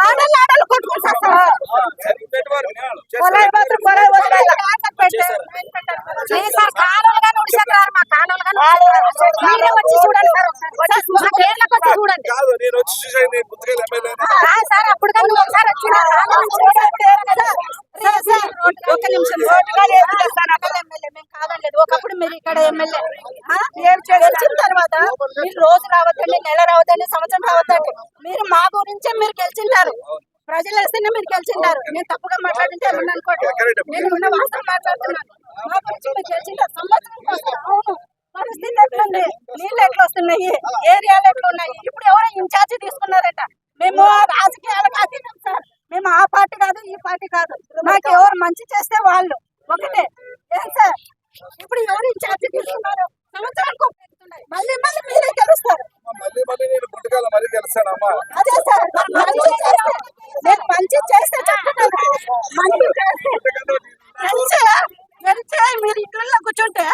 ఆడలు ఆడలు వచ్చి చూడండి సార్ చూడండి. నేను వచ్చి చూసాను అప్పుడు కానీ ఒకసారి వచ్చిన ఒక్క నిమిషం ఓటుగా లేదు ఎమ్మెల్యే మేము కాదనలేదు. ఒకప్పుడు మీరు ఇక్కడ ఎమ్మెల్యే. ఏం చేసిన తర్వాత మీరు రోజు రావద్దండి నెల రావద్దండి సంవత్సరం రావద్దండి. మీరు మా గురించే మీరు గెలిచింటారు. ప్రజలు వేస్తేనే మీరు గెలిచింటారు. నేను తప్పుగా మాట్లాడింటే ఏమన్నా అనుకోండి? నేను ఉన్న వాస్తవం మాట్లాడుతున్నాను. మా గురించి మీరు గెలిచింటారు. సంవత్సరం. అవును. పరిస్థితి ఎట్లుంది? నీళ్ళు ఎట్లా వస్తున్నాయి? ఏరియాలు ఎట్లా ఉన్నాయి ఇప్పుడు ఎవరో ఇన్ఛార్జి తీసుకున్నారట. మేము రాజకీయాలకు అతీతం సార్. మేము ఆ పార్టీ కాదు ఈ పార్టీ కాదు. మాకు ఎవరు మంచి చేస్తే వాళ్ళు. ఒకటే. ఏం సార్? ఇప్పుడు ఎవరు ఇన్ఛార్జి తీసుకున్నారు? సంవత్సరానికి. మళ్ళీ మళ్ళీ మీరే గెలుస్తారు. అదే సార్ మరి మంచి చేస్తే నేను మంచి చేస్తే చెప్తున్నాను మంచి చేస్తే గెలిచే గెలిచే మీరు ఇంట్లో కూర్చుంటే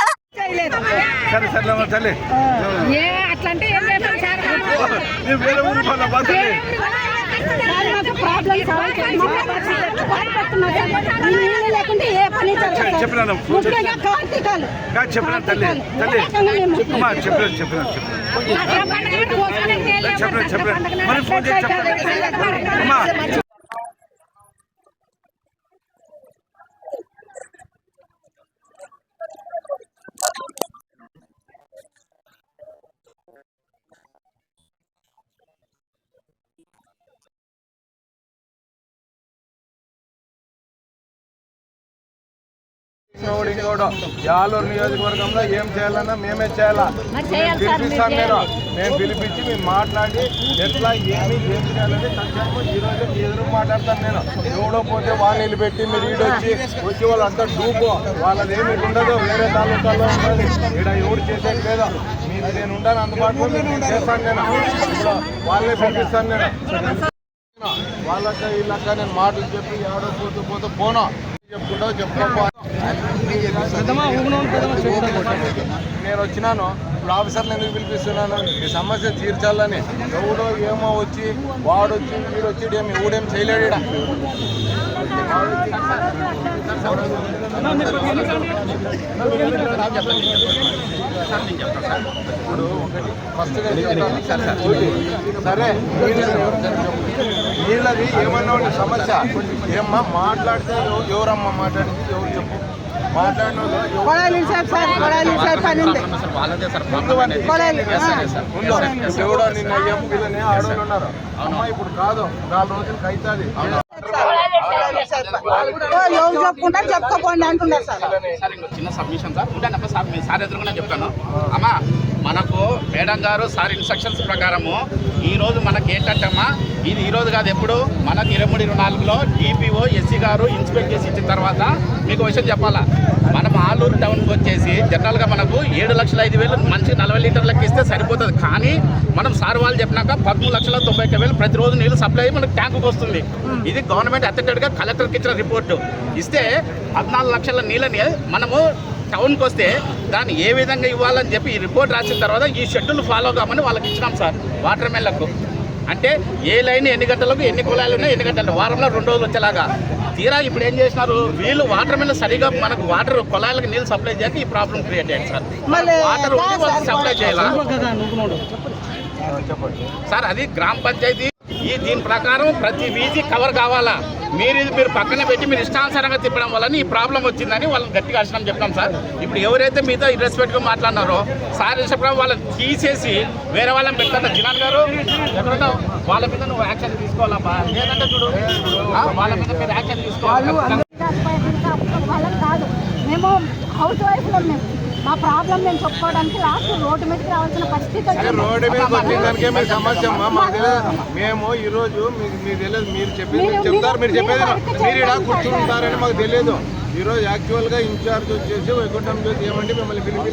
అట్లంటే ఏం సార్? సార్, మాకు ప్రాబ్లం సార్. మాకు బాధపడుతున్నారు సార్. ఈ నీళ్ళు లేకుంటే ఏ పని. చెప్పినాను. ముఖ్యంగా కార్తీకాలు చెప్పినాను తల్లి తల్లి చెప్పినాను చెప్పినాను చెప్పినాను. చెప్పినాను చెప్పినాను మరి ఫోన్ చేసి చెప్పండి ఇంకోడు ఇంకోడు యాలూరు నియోజకవర్గంలో ఏం చేయాలన్నా మేమే చేయాలా. మేము పిలిపిస్తాను నేను మేము పిలిపించి మేము మాట్లాడి ఎట్లా ఏమి ఏం చేయాలని ఖచ్చితంగా ఈ రోజు మీ ఎదురు మాట్లాడతాను నేను. ఎవడో పోతే వాళ్ళు నిలబెట్టి మీరు ఈడు వచ్చి వచ్చి వాళ్ళంతా డూపు వాళ్ళది ఏమి ఉండదు వేరే తాలూకాలో ఉన్నది ఇక్కడ ఎవరు చేసేది లేదు మీరు నేను ఉంటాను అందుబాటులో నేను చేస్తాను నేను. వాళ్ళే పిలిపిస్తాను నేను. వాళ్ళక్క వీళ్ళక్క నేను మాటలు చెప్పి ఎవడో పోతూ పోతూ పోను. నేను వచ్చినాను. ఇప్పుడు ఆఫీసర్లు ఎందుకు పిలిపిస్తున్నాను? ఈ సమస్య తీర్చాలని. ఎవడో ఏమో వచ్చి వాడు వచ్చి వచ్చి ఏమి ఎవడేం చేయలేడు ఈడ. ఇప్పుడు ఒకటి ఫస్ట్ సరే వీళ్ళది ఏమన్నా ఒకటి సమస్య. ఏమ్మా మాట్లాడితే ఎవ- ఎవరమ్మా మాట్లాడింది? ఎవరు చెప్పు. మాట్లాడిన? ఎవడో నిన్న ఆడవాళ్ళు ఉన్నారు. అమ్మ ఇప్పుడు కాదు. నాలుగు రోజులకి అవుతుంది ఎవరు చెప్పుకుంటారు చెప్పుకోపోండి అంటున్నారు సార్. సార్ ఇంకో చిన్న సబ్మిషన్ సార్. ఉంటానప్ప సార్ మీ సార్ ఎదురుగానే చెప్తాను. అమ్మా మనకు మేడం గారు సార్ ఇన్స్ట్రక్షన్స్ ప్రకారము ఈ రోజు మనకి ఏంటంటే అమ్మా ఇది ఈరోజు కాదు ఎప్పుడు? మనకు ఇరవై మూడు ఇరవై నాలుగులో డిపిఓ ఎస్సీ గారు ఇన్స్పెక్ట్ చేసి ఇచ్చిన తర్వాత మీకు విషయం చెప్పాలా? మనం ఆలూరు టౌన్కి వచ్చేసి జనరల్గా మనకు ఏడు లక్షల ఐదు వేలు మనిషికి నలభై లీటర్లకు ఇస్తే సరిపోతుంది. కానీ మనం సార్ వాళ్ళు చెప్పినాక పదమూడు లక్షల తొంభై ఒక్క వేలు ప్రతిరోజు నీళ్ళు సప్లై మనకు ట్యాంకుకి వస్తుంది. ఇది గవర్నమెంట్ అథెంటెడ్గా కలెక్టర్కి ఇచ్చిన రిపోర్టు. ఇస్తే పద్నాలుగు లక్షల నీళ్ళని మనము టౌన్కి వస్తే దాన్ని ఏ విధంగా ఇవ్వాలని చెప్పి ఈ రిపోర్ట్ రాసిన తర్వాత ఈ షెడ్యూల్ ఫాలో కామని వాళ్ళకి ఇచ్చినాం సార్ వాటర్ మెన్లకు అంటే ఏ లైన్ ఎన్ని గంటలకు ఎన్ని కుళాయిలు ఉన్నాయి ఎన్ని గంటలు? వారంలో రెండు రోజులు వచ్చేలాగా. తీరా ఇప్పుడు ఏం చేసినారు? వీళ్ళు వాటర్ మెన్ సరిగా మనకు వాటర్ కుళాయిలకు నీళ్ళు సప్లై చేయక ఈ ప్రాబ్లం క్రియేట్ అయ్యింది సార్. వాటర్ ఉండి వాళ్ళకి సప్లై చేయాలి? చెప్పండి సార్ అది గ్రామ పంచాయతీ. ఈ దీని ప్రకారం ప్రతి వీధి కవర్ కావాలా? మీరు ఇది మీరు పక్కన పెట్టి మీరు ఇష్టానుసారంగా తిప్పడం వల్ల ఈ ప్రాబ్లం వచ్చిందని వాళ్ళని గట్టిగా అర్చనం చెప్తాం సార్. ఇప్పుడు ఎవరైతే మీతో ఇర్రెస్పెక్ట్గా మాట్లాడినారో సార్ చెప్పడం వాళ్ళని తీసేసి వేరే వాళ్ళని పెడతారు. జినాన్ గారు వాళ్ళ మీద నువ్వు యాక్షన్ తీసుకోవాలబ్బా. లేదంటే చూడు వాళ్ళ మీద మీరు యాక్షన్ తీసుకోవాలి. మేము హౌస్ వైఫ్లో మేము మా ప్రాబ్లం మేము చెప్పుకోవడానికి లాస్ట్ రోడ్డు మీదకి రావాల్సిన పరిస్థితి. రోడ్డు మీద వచ్చిన దానికే మీ సమస్య అమ్మా. మాకు తెలియదు. మేము ఈ రోజు మీకు మీకు తెలియదు. మీరు చెప్పేది చెప్తారు మీరు చెప్పేది మీరు ఇక్కడ కూర్చుంటారని మాకు తెలియదు. ఈ రోజు యాక్చువల్గా ఇన్ఛార్జ్ వచ్చేసి వైకుంఠం జ్యోతి ఏమంటే మిమ్మల్ని పిలిచి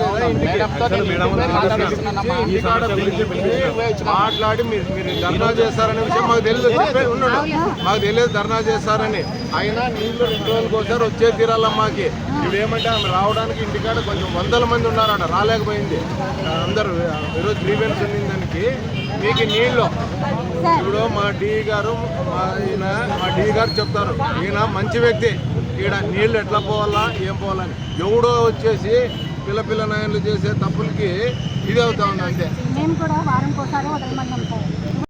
మాట్లాడి మీరు మీరు ధర్నా చేస్తారనే విషయం మాకు తెలియదు. ఉన్నాడు మాకు తెలియదు ధర్నా చేస్తారని. అయినా నీళ్ళు రెండు రోజులకు ఒకసారి వచ్చే తీరాలమ్మాకి ఇవేమంటే ఆమె రావడానికి ఇంటికాడ కొంచెం వందల మంది ఉన్నారట రాలేకపోయింది. అందరూ ఈరోజు గ్రీవెన్స్ ఉంది దానికి. మీకు నీళ్ళు. ఇప్పుడు మా డి గారు మా ఈయన మా డి గారు చెప్తారు. ఈయన మంచి వ్యక్తి. ఈడ నీళ్ళు ఎట్లా పోవాలా ఏం పోవాలని ఎవడో వచ్చేసి పిల్ల పిల్ల నాయనలు చేసే తప్పులకి ఇది అవుతా ఉంది అంతే.